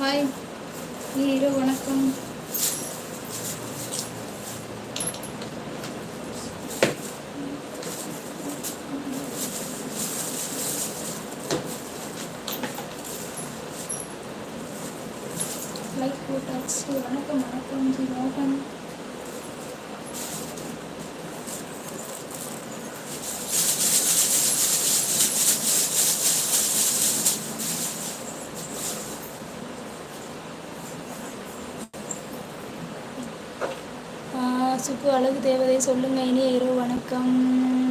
Hi. Hero வணக்கம். Like போட்டாச்சு. வணக்கம் வணக்கம் ஜி மோகன். வாசுக்கு அழகு தேவதை சொல்லுங்க இனிய இரவு வணக்கம்.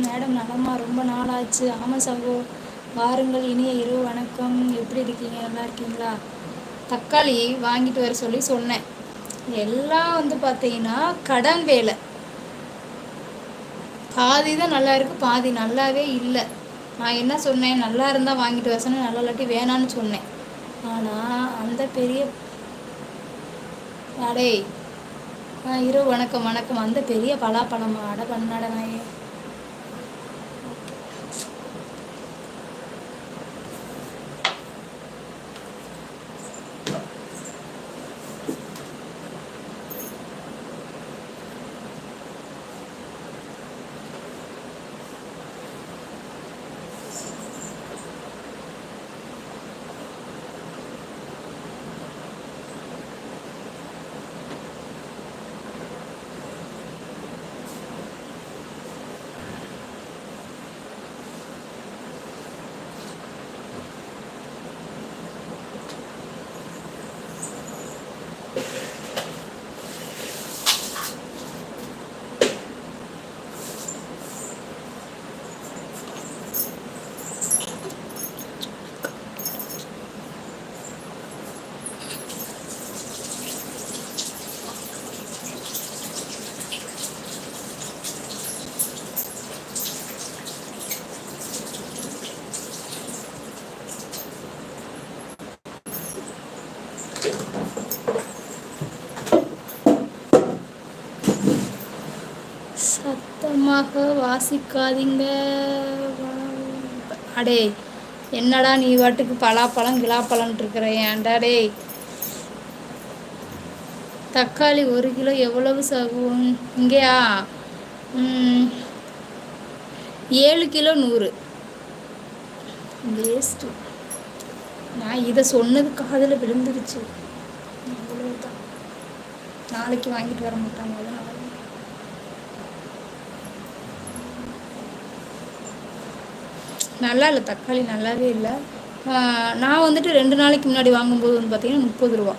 மேடம் நலமா? ரொம்ப நாளாச்சு. ஆமாம் சகோ வாருங்கள் இனிய இரவு வணக்கம். எப்படி இருக்கீங்க? நல்லா இருக்கீங்களா? தக்காளி வாங்கிட்டு வர சொல்லி சொன்னேன். எல்லாம் வந்து பார்த்தீங்கன்னா கடன் வேலை. பாதி தான் நல்லா இருக்கு பாதி நல்லாவே இல்லை. நான் என்ன சொன்னேன்? நல்லா இருந்தால் வாங்கிட்டு வர சொன்னேன் நல்லா இல்லாட்டி வேணான்னு சொன்னேன். ஆனால் அந்த பெரிய அடே இரவு இரு வணக்கம் வணக்கம். அந்த பெரிய பலாப்பழமா? அட பண்ணாட சத்தமாக வாசிக்காதீங்க. அடே என்னடா நீ வாட்டுக்கு பலாப்பழம் கிலாப்பழம்னு இருக்கிற ஏன்டா டே? தக்காளி ஒரு கிலோ எவ்வளவு சகும் இங்கேயா? ஏழு கிலோ நூறு. வேஸ்ட்டு. நான் இதை சொன்னது காதில் விழுந்துருச்சு. நாளைக்கு வாங்கிட்டு வர மாட்டாங்க நல்லா இல்லை தக்காளி நல்லாவே இல்லை. ஆஹ் நான் வந்துட்டு ரெண்டு நாளைக்கு முன்னாடி வாங்கும்போது வந்து பார்த்தீங்கன்னா முப்பது ரூபா.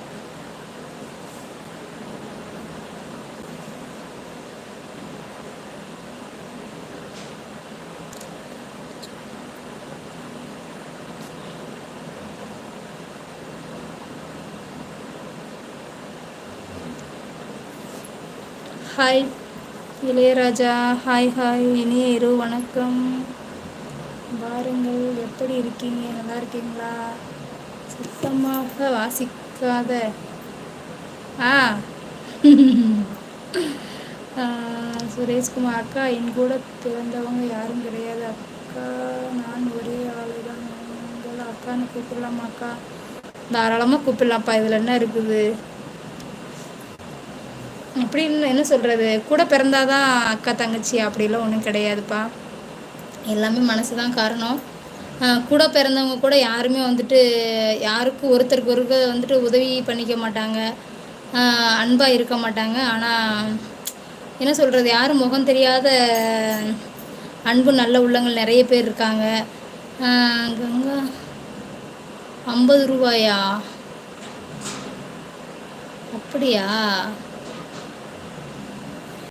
ஹாய் இளையராஜா. ஹாய் ஹாய் இனிய இரு வணக்கம். வாருங்கள். எப்படி இருக்கீங்க? நல்லா இருக்கீங்களா? சுத்தமாக வாசிக்காத. ஆ. சுரேஷ்குமார் அக்கா என் கூட பிறந்தவங்க யாரும் கிடையாது. அக்கா நான் ஒரே ஆளு தான் உங்களை அக்கான்னு கூப்பிடலாமா அக்கா? தாராளமாக கூப்பிடலாம்ப்பா. இதில் என்ன இருக்குது? அப்படின்னு என்ன சொல்கிறது கூட பிறந்தாதான் அக்கா தங்கச்சி அப்படிலாம் ஒன்றும் கிடையாதுப்பா. எல்லாமே மனசு தான் காரணம் கூட பிறந்தவங்க கூட யாருமே வந்துட்டு யாருக்கும் ஒருத்தருக்கு ஒருத்தர் வந்துட்டு உதவி பண்ணிக்க மாட்டாங்க. அன்பாக இருக்க மாட்டாங்க. ஆனால் என்ன சொல்கிறது யாரும் முகம் தெரியாத அன்பு நல்ல உள்ளங்கள் நிறைய பேர் இருக்காங்க. கங்கா ஐம்பது ரூபாயா? அப்படியா?